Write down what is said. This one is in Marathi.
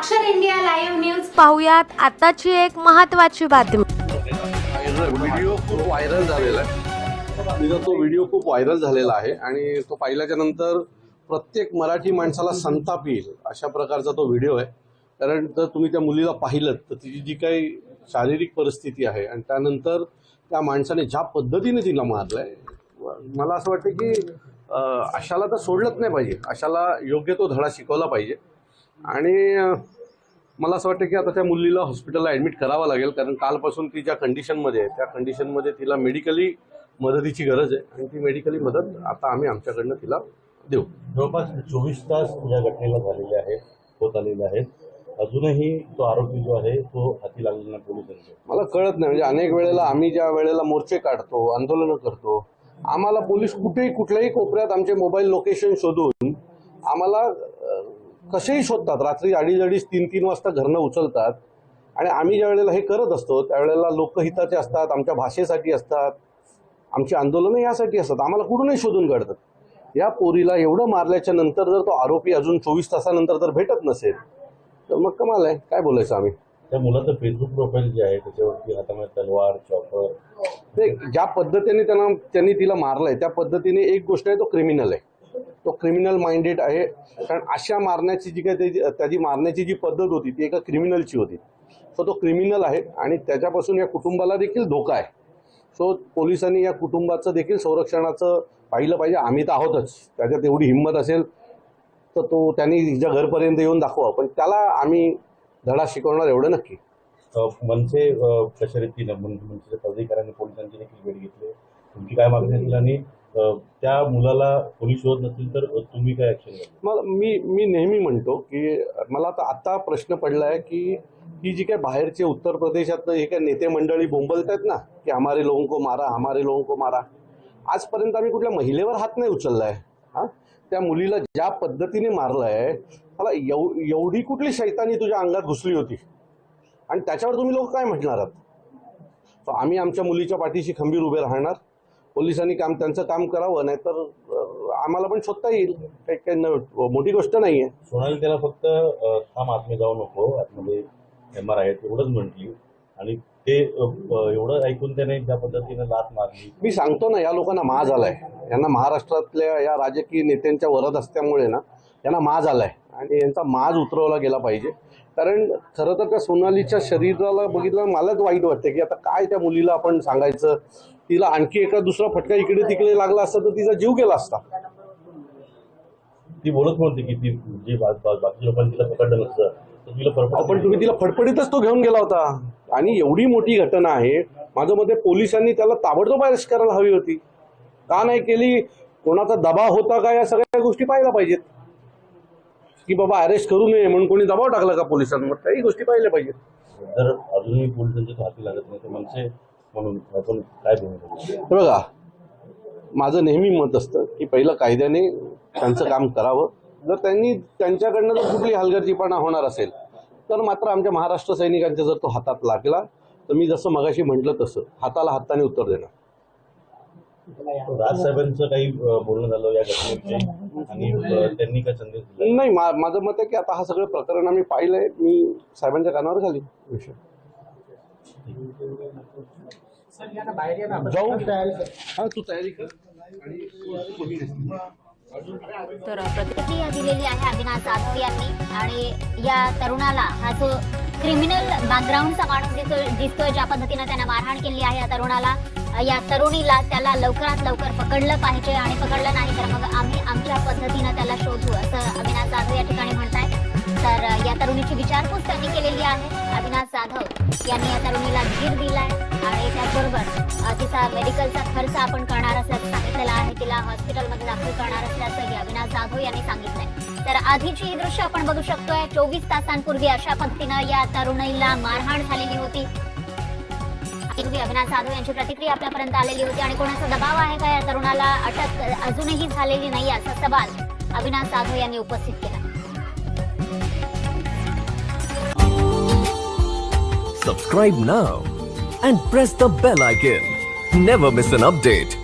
साक्षर इंडिया लाईव्ह न्यूज. पाहुयात आताची एक महत्वाची बातमी. व्हिडिओ खूप व्हायरल झालेला आहे. तिचा तो व्हिडिओ खूप व्हायरल झालेला आहे आणि तो पाहिल्याच्या नंतर प्रत्येक मराठी माणसाला संताप येईल अशा प्रकारचा तो व्हिडिओ आहे. कारण जर तुम्ही त्या मुलीला पाहिलं तर तिची जी काही शारीरिक परिस्थिती आहे आणि त्यानंतर त्या माणसाने ज्या पद्धतीने तिला मारलं आहे मला असं वाटतं की अं, अशाला तर सोडलंच नाही पाहिजे. अशाला योग्य तो धडा शिकवला पाहिजे. आणि मला असं वाटतं की आता त्या मुलीला हॉस्पिटलला ॲडमिट करावं लागेल कारण कालपासून ती ज्या कंडिशनमध्ये आहे त्या कंडिशनमध्ये तिला मेडिकली मदतीची गरज आहे आणि ती मेडिकली मदत आता आम्ही आमच्याकडनं तिला देऊ. जवळपास चोवीस तास या घटनेला झालेले आहेत होत आलेले आहेत. अजूनही तो आरोपी जो आहे तो हाती लागलेला पोलिसांच्या मला कळत नाही म्हणजे अनेक वेळेला आम्ही ज्या वेळेला मोर्चे काढतो आंदोलनं करतो आम्हाला पोलीस कुठेही कुठल्याही कोपऱ्यात आमचे मोबाईल लोकेशन शोधून आम्हाला कसेही शोधतात. रात्री अडीच अडीच तीन तीन वाजता घरनं उचलतात. आणि आम्ही ज्या वेळेला हे करत असतो त्यावेळेला लोकहिताचे असतात आमच्या भाषेसाठी असतात आमची आंदोलनं यासाठी असतात. आम्हाला कुठूनही शोधून काढतात. या पोरीला एवढं मारल्याच्या नंतर जर तो आरोपी अजून चोवीस तासानंतर जर भेटत नसेल तर मग कमाल आहे. काय बोलायचं आम्ही? त्या मुलाचं फेसबुक प्रोफाईल जे आहे त्याच्यावरती हातामध्ये तलवार चॉपर ते ज्या पद्धतीने त्यांना त्यांनी तिला मारलंय त्या पद्धतीने एक गोष्ट आहे तो क्रिमिनल आहे. तो क्रिमिनल माइंडेड आहे. कारण अशा मारण्याची जी काही त्याची त्याची मारण्याची जी पद्धत होती ती एका क्रिमिनलची होती. सो तो क्रिमिनल आहे आणि त्याच्यापासून या कुटुंबाला देखील धोका आहे. सो पोलिसांनी या कुटुंबाचं देखील संरक्षणाचं पाहिलं पाहिजे. आम्ही तर आहोतच. त्याच्यात एवढी हिंमत असेल तर तो त्यांनी ज्या घरपर्यंत येऊन दाखवा पण त्याला आम्ही धडा शिकवणार एवढं नक्की. मनसे अ, मनसेच्या पदाधिकाऱ्यांनी पोलिसांची देखील भेट घेतली. तुमची काय मागणी असेल आणि त्या मुलाला पोलीस शोधत नसतील तर तुम्ही काय ऍक्शन मला मी मी नेहमी म्हणतो की मला आता आता प्रश्न पडला आहे की ही जी काय बाहेरचे उत्तर प्रदेशातनं हे काय नेते मंडळी बोंबलत आहेत ना की हमारे लोगों को मारा हमारे लोगों को मारा. आजपर्यंत आम्ही कुठल्या महिलेवर हात नाही उचलला आहे हां? त्या मुलीला ज्या पद्धतीने मारलं आहे मला एव एवढी कुठली शैतानी तुझ्या अंगात घुसली होती? आणि त्याच्यावर तुम्ही लोक काय म्हटणार आहात? आम्ही आमच्या मुलीच्या पाठीशी खंबीर उभे राहणार. पोलिसांनी काम त्यांचं काम करावं नाहीतर आम्हाला पण शोधता येईल. काही काही मोठी गोष्ट नाही आहे सोनाली त्याला फक्त थांब आतमध्ये जाऊ नको. आतमध्ये एम आर आहे एवढंच म्हटली. आणि ते एवढं ऐकून त्याने ज्या पद्धतीने लात मारली. मी सांगतो ना या लोकांना माज आलाय. यांना महाराष्ट्रातल्या या राजकीय नेत्यांच्या वरद असल्यामुळे ना यांना माज आलाय. आणि यांचा माज उतरवला गेला पाहिजे. कारण खरं तर त्या सोनालीच्या शरीराला बघितलं मलाच वाईट वाटतं की आता काय त्या मुलीला आपण सांगायचं? तिला आणखी एका दुसरा फटका इकडे तिकडे लागला असता तर तिचा जीव गेला असता. ती बोलत नव्हती की ती जे बाकी लोकांनी तिला पकडलं नसतं. पण तुम्ही तिला फडफडीतच तो घेऊन गेला होता. आणि एवढी मोठी घटना आहे. माझं मते पोलिसांनी त्याला ताबडतोब अरेस्ट करायला हवी होती. का नाही केली? कोणाचा दबाव होता का? या सगळ्या गोष्टी पाहायला पाहिजेत. की बाबा अरेस्ट करू नये म्हणून कोणी दबाव टाकला का पोलिसांवर? काही गोष्टी पाहिल्या पाहिजेत. जर अजूनही पोलिसांच्या हाती लागत नाही तर मनसे म्हणून आपण काय? हे बघा माझं नेहमी मत असतं की पहिलं कायद्याने त्यांचं काम करावं. जर त्यांनी त्यांच्याकडनं जर कुठली हलगर्जीपणा होणार असेल तर मात्र आमच्या महाराष्ट्र सैनिकांच्या जर तो हातात लागला तर मी जसं मगाशी म्हटलं तसं हाताला हाताने उत्तर देणार. राज साहेबांचं काही बोलणं झालं या घटनेविषयी? आणि अ, त्यांनी काय संदेश दिला? नाही मा माझं मत आहे की आता हा सगळं प्रकरण आम्ही पाहिलंय. मी साहेबांच्या कानावर घाली विषय. जाऊ हा तू तयारी कर. तर प्रति- प्रतिक्रिया दिलेली आहे अविनाश जाधव यांनी. आणि या तरुणाला हा जो क्रिमिनल बॅकग्राऊंडचा माणूस दिसतोय दिसतोय ज्या पद्धतीनं त्यानं मारहाण केली आहे या तरुणाला. या तरुणीला त्याला लवकरात लवकर पकडलं पाहिजे आणि पकडलं नाही तर मग आम्ही आमच्या पद्धतीनं त्याला शोधू असं अविनाश जाधव या ठिकाणी म्हणतायत तर या तरुणीची विचारपूस त्यांनी केलेली आहे. अविनाश जाधव यांनी या तरुणीला धीर दिलाय आणि त्याचबरोबर तिचा मेडिकलचा खर्च आपण करणार असल्याचं सांगितलेला आहे. तिला हॉस्पिटलमध्ये दाखल करणार असल्याचंही अविनाश जाधव यांनी सांगितलंय. तर आधीची ही दृश्य आपण बघू शकतोय. चोवीस तासांपूर्वी अशा पद्धतीनं या तरुणीला मारहाण झालेली होती. पूर्वी अविनाश जाधव यांची प्रतिक्रिया आपल्यापर्यंत आलेली होती आणि कोणाचा दबाव आहे का या तरुणाला अटक अजूनही झालेली नाही असा सवाल अविनाश जाधव यांनी उपस्थित केला Subscribe now and press the bell icon. Never miss an update.